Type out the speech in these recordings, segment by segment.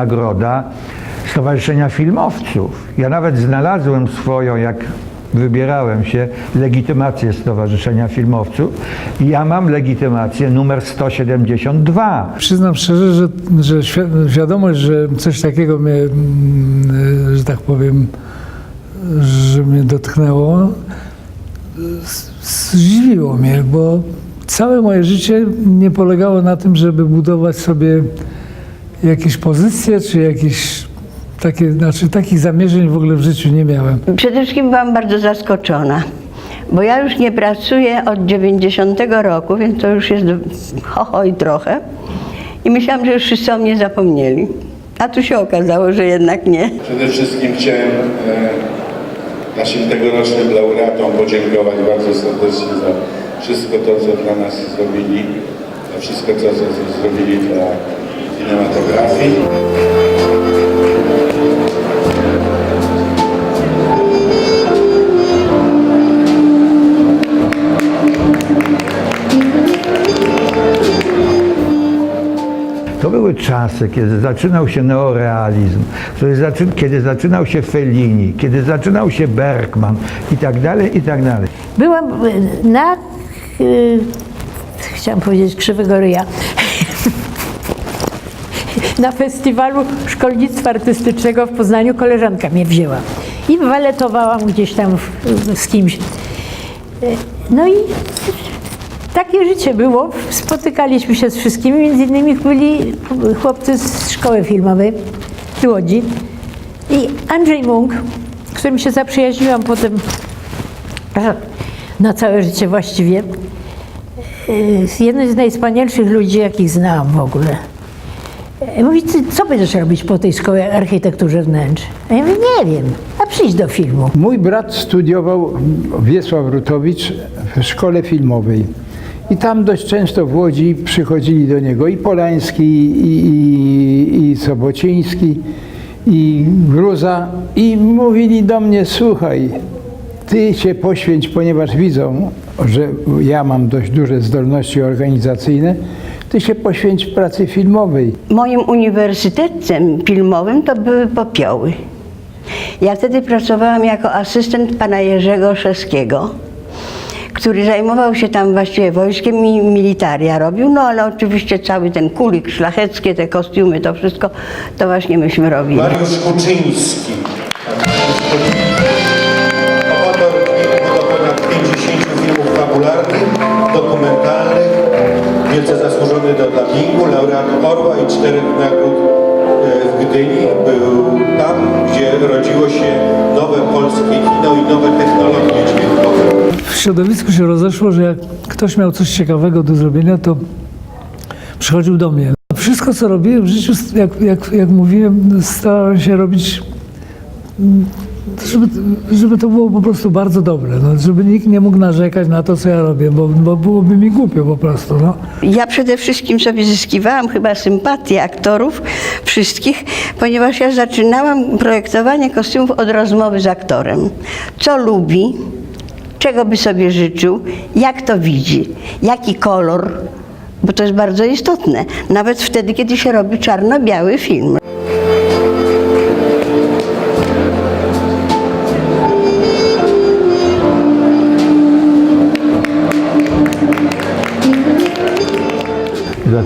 nagroda Stowarzyszenia Filmowców. Ja nawet znalazłem swoją, jak wybierałem się, legitymację Stowarzyszenia Filmowców i ja mam legitymację numer 172. Przyznam szczerze, że, że że coś takiego mnie, mm, że tak powiem, że mnie dotknęło, zdziwiło mnie, bo całe moje życie nie polegało na tym, żeby budować sobie jakieś pozycje, czy jakieś takie, znaczy takich zamierzeń w ogóle w życiu nie miałem. Przede wszystkim byłam bardzo zaskoczona, bo ja już nie pracuję od 90 roku, więc to już jest ho, ho i trochę. I myślałam, że już wszyscy o mnie zapomnieli. A tu się okazało, że jednak nie. Przede wszystkim chciałem e, naszym tegorocznym laureatom podziękować bardzo serdecznie za wszystko to, co dla nas zrobili, za wszystko, co, co zrobili dla kinematografii. To były czasy, kiedy zaczynał się neorealizm, kiedy, zaczy, kiedy zaczynał się Fellini, kiedy zaczynał się Bergman i tak dalej, i tak dalej. Byłam y, na, y, chciałam powiedzieć, krzywego ryja, na festiwalu szkolnictwa artystycznego w Poznaniu koleżanka mnie wzięła i waletowałam gdzieś tam z kimś. Y, No i takie życie było. Spotykaliśmy się z wszystkimi, między innymi byli chłopcy z szkoły filmowej w Łodzi i Andrzej Munk, z którym się zaprzyjaźniłam potem na całe życie właściwie. Yy, Jeden z najwspanialszych ludzi, jakich znałam w ogóle. Yy, Mówi, "Ty co będziesz robić po tej szkole architekturze wnętrz? A ja mówię, nie wiem, a przyjdź do filmu. Mój brat studiował Wiesław Rutowicz w szkole filmowej. I tam dość często w Łodzi przychodzili do niego i Polański, i, i, i Sobociński, i Gruza i mówili do mnie, słuchaj, ty się poświęć, ponieważ widzą, że ja mam dość duże zdolności organizacyjne, ty się poświęć pracy filmowej. Moim uniwersytetem filmowym to były popioły. Ja wtedy pracowałam jako asystent pana Jerzego Szeskiego, który zajmował się tam właściwie wojskiem i militaria robił, no ale oczywiście cały ten kulik szlacheckie, te kostiumy, to wszystko, to właśnie myśmy robili. Mariusz Kuczyński. Autor do ponad 50 filmów fabularnych, dokumentalnych, wielce zasłużony do dubbingu, laureat Orła i czterech nagród e, w Gdyni. Był tam, gdzie rodziło się nowe polskie kino i nowe technologie dźwiękowe. w środowisku się rozeszło, że jak ktoś miał coś ciekawego do zrobienia, to przychodził do mnie. Wszystko, co robiłem w życiu, jak, jak, jak mówiłem, starałem się robić, mm, żeby, żeby to było po prostu bardzo dobre. No, żeby nikt nie mógł narzekać na to, co ja robię, bo, bo byłoby mi głupio po prostu. No. Ja przede wszystkim sobie zyskiwałam chyba sympatię aktorów wszystkich, ponieważ ja zaczynałam projektowanie kostiumów od rozmowy z aktorem. Co lubi, czego by sobie życzył, jak to widzi, jaki kolor, bo to jest bardzo istotne, nawet wtedy, kiedy się robi czarno-biały film.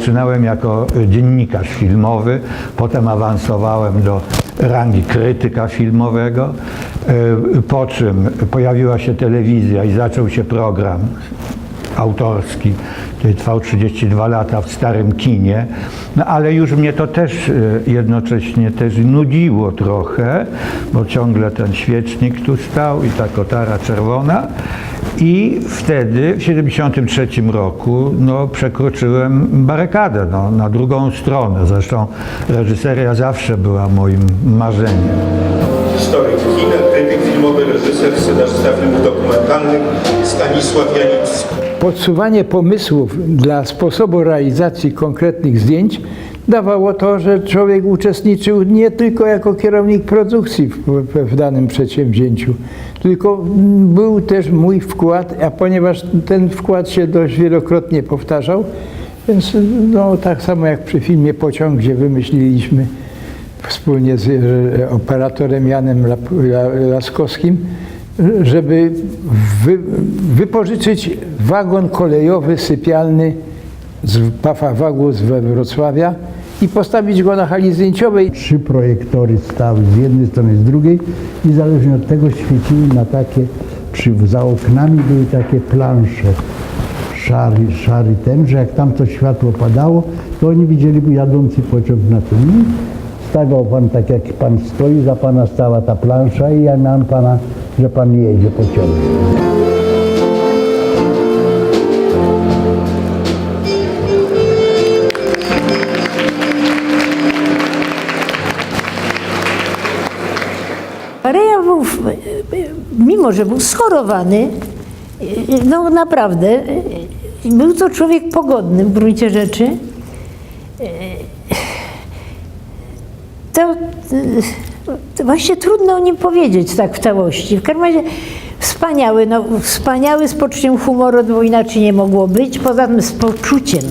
Zaczynałem jako dziennikarz filmowy, potem awansowałem do rangi krytyka filmowego, e, po czym pojawiła się telewizja i zaczął się program autorski, który trwał 32 lata w starym kinie, no ale już mnie to też e, jednocześnie też nudziło trochę, bo ciągle ten świecznik tu stał i ta kotara czerwona i wtedy w 73 roku no, przekroczyłem barykadę no, na drugą stronę. Zresztą reżyseria zawsze była moim marzeniem. Historyk kina, krytyk filmowy, reżyser, scenarzysta filmów dokumentalnych Stanisław Janicki. Podsuwanie pomysłów dla sposobu realizacji konkretnych zdjęć dawało to, że człowiek uczestniczył nie tylko jako kierownik produkcji w, w, danym przedsięwzięciu, tylko był też mój wkład, a ponieważ ten wkład się dość wielokrotnie powtarzał, więc no, tak samo jak przy filmie Pociąg, gdzie wymyśliliśmy wspólnie z e, operatorem Janem Laskowskim, żeby wy, wypożyczyć wagon kolejowy sypialny z Pafa Wagus we Wrocławia i postawić go na hali zdjęciowej. Trzy projektory stały z jednej strony, z drugiej i zależnie od tego świeciły na takie, przy, za oknami były takie plansze szary, szary ten, że jak tam to światło padało, to oni widzieli jadący pociąg na tym. Stawał pan tak jak pan stoi, za pana stała ta plansza i ja miałem pana, że pan jedzie pociągiem. Był, mimo że był schorowany, no naprawdę, był to człowiek pogodny w gruncie rzeczy. To, to właśnie trudno o nim powiedzieć tak w całości. W każdym razie wspaniały, no, wspaniały z poczuciem humoru, bo inaczej nie mogło być, poza tym z poczuciem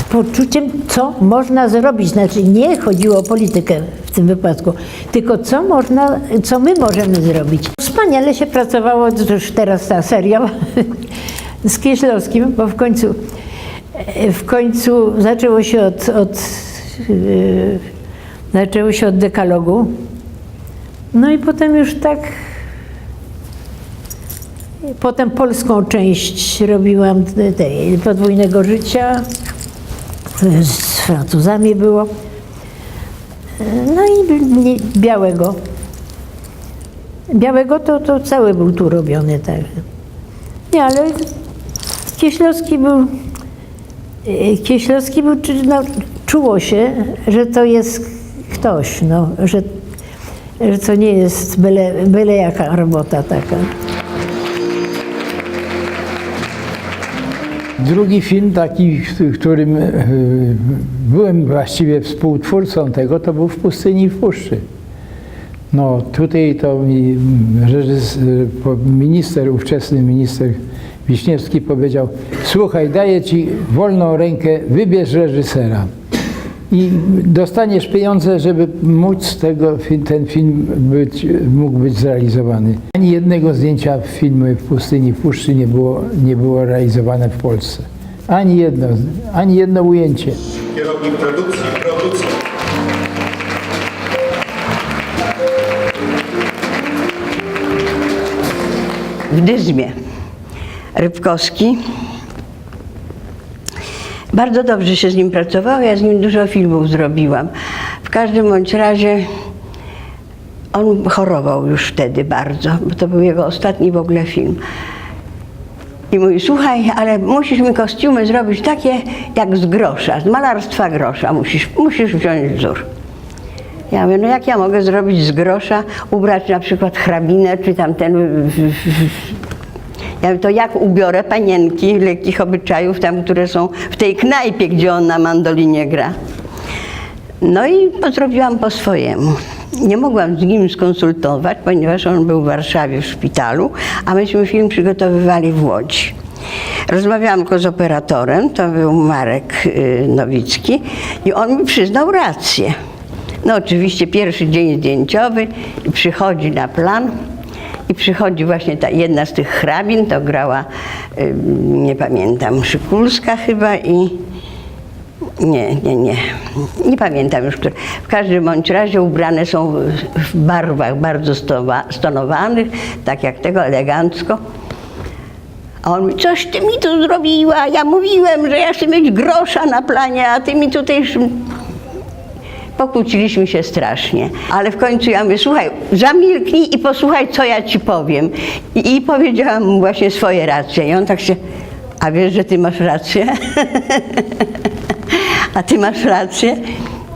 z poczuciem, co można zrobić. Znaczy nie chodziło o politykę w tym wypadku, tylko co można, co my możemy zrobić. Wspaniale się pracowało, już teraz ta serial z Kieślowskim, bo w końcu, w końcu zaczęło się od, od yy, zaczęło się od dekalogu. No i potem już tak Potem polską część robiłam tej podwójnego życia. Z Francuzami było. No i białego. Białego to, to cały był tu robiony. Tak. Nie, ale Kieślowski był. e, Kieślowski był, no, czuło się, że to jest ktoś, no, że, że to nie jest byle, byle jaka robota taka. Drugi film taki, w którym e, byłem właściwie współtwórcą tego, to był w pustyni i w puszczy. No tutaj to mi minister, ówczesny minister Wiśniewski powiedział, słuchaj, daję ci wolną rękę, wybierz reżysera i dostaniesz pieniądze, żeby móc tego, ten film być, mógł być zrealizowany. Ani jednego zdjęcia w filmie w pustyni, w puszczy nie było, nie było realizowane w Polsce. Ani jedno, ani jedno ujęcie. Kierownik produkcji, producent. w Dyzmie. Rybkowski. Bardzo dobrze się z nim pracowało, ja z nim dużo filmów zrobiłam. W każdym bądź razie on chorował już wtedy bardzo, bo to był jego ostatni w ogóle film. I mówi, słuchaj, ale musisz mi kostiumy zrobić takie jak z grosza, z malarstwa grosza, musisz, musisz wziąć wzór. Ja mówię, no jak ja mogę zrobić z grosza, ubrać na przykład hrabinę, czy w- w- Ja mówię, to jak ubiorę panienki lekkich obyczajów, tam, które są w tej knajpie, gdzie on na mandolinie gra. No i zrobiłam po swojemu. Nie mogłam z nim skonsultować, ponieważ on był w Warszawie w szpitalu, a myśmy film przygotowywali w Łodzi. Rozmawiałam tylko z operatorem, to był Marek y, Nowicki i on mi przyznał rację. No oczywiście pierwszy dzień zdjęciowy przychodzi na plan i przychodzi właśnie ta jedna z tych hrabin, to grała, nie pamiętam, Szykulska chyba i nie, nie, nie. Nie pamiętam już, które. W każdym bądź razie ubrane są w- barwach bardzo stonowanych, tak jak tego, elegancko. A on mówi, coś ty mi tu zrobiła, ja mówiłem, że ja chcę mieć grosza na planie, a ty mi tutaj... Pokłóciliśmy się strasznie, ale w końcu ja mówię, słuchaj, zamilknij i posłuchaj, co ja ci powiem. I, i powiedziałam mu właśnie swoje racje. I on tak się, a wiesz, że ty masz rację? a ty masz rację?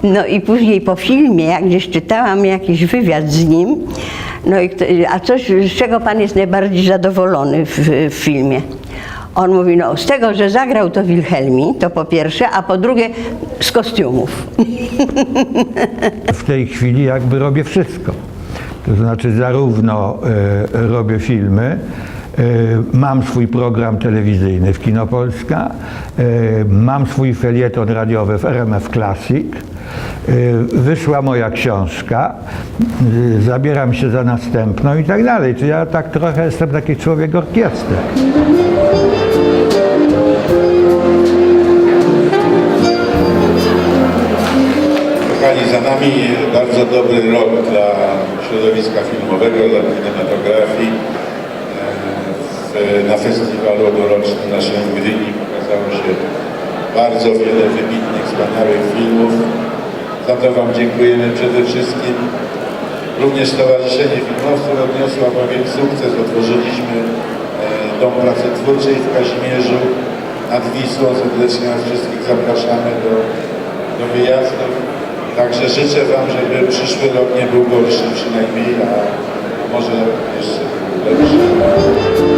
No i później po filmie, jak gdzieś czytałam jakiś wywiad z nim, no i a coś, z czego pan jest najbardziej zadowolony w, w filmie? On mówi, no z tego, że zagrał to Wilhelmi, to po pierwsze, a po drugie z kostiumów. W tej chwili jakby robię wszystko. To znaczy zarówno e, robię filmy, Mam swój program telewizyjny w Kinopolska, mam swój felieton radiowy w RMF Classic, wyszła moja książka, zabieram się za następną i tak dalej. Czy ja tak trochę jestem taki człowiek orkiestry. Kochani, za nami bardzo dobry rok dla środowiska filmowego, dla kinematografii. E, Na festiwalu dorocznym naszym w Gdyni pokazało się bardzo wiele wybitnych, wspaniałych filmów. Za to Wam dziękujemy przede wszystkim. Również Stowarzyszenie Filmowców odniosło bowiem sukces. Otworzyliśmy Dom Pracy Twórczej w Kazimierzu nad Wisłą. Serdecznie nas wszystkich zapraszamy do, do wyjazdów. Także życzę Wam, żeby przyszły rok nie był gorszy przynajmniej, a może jeszcze lepszy.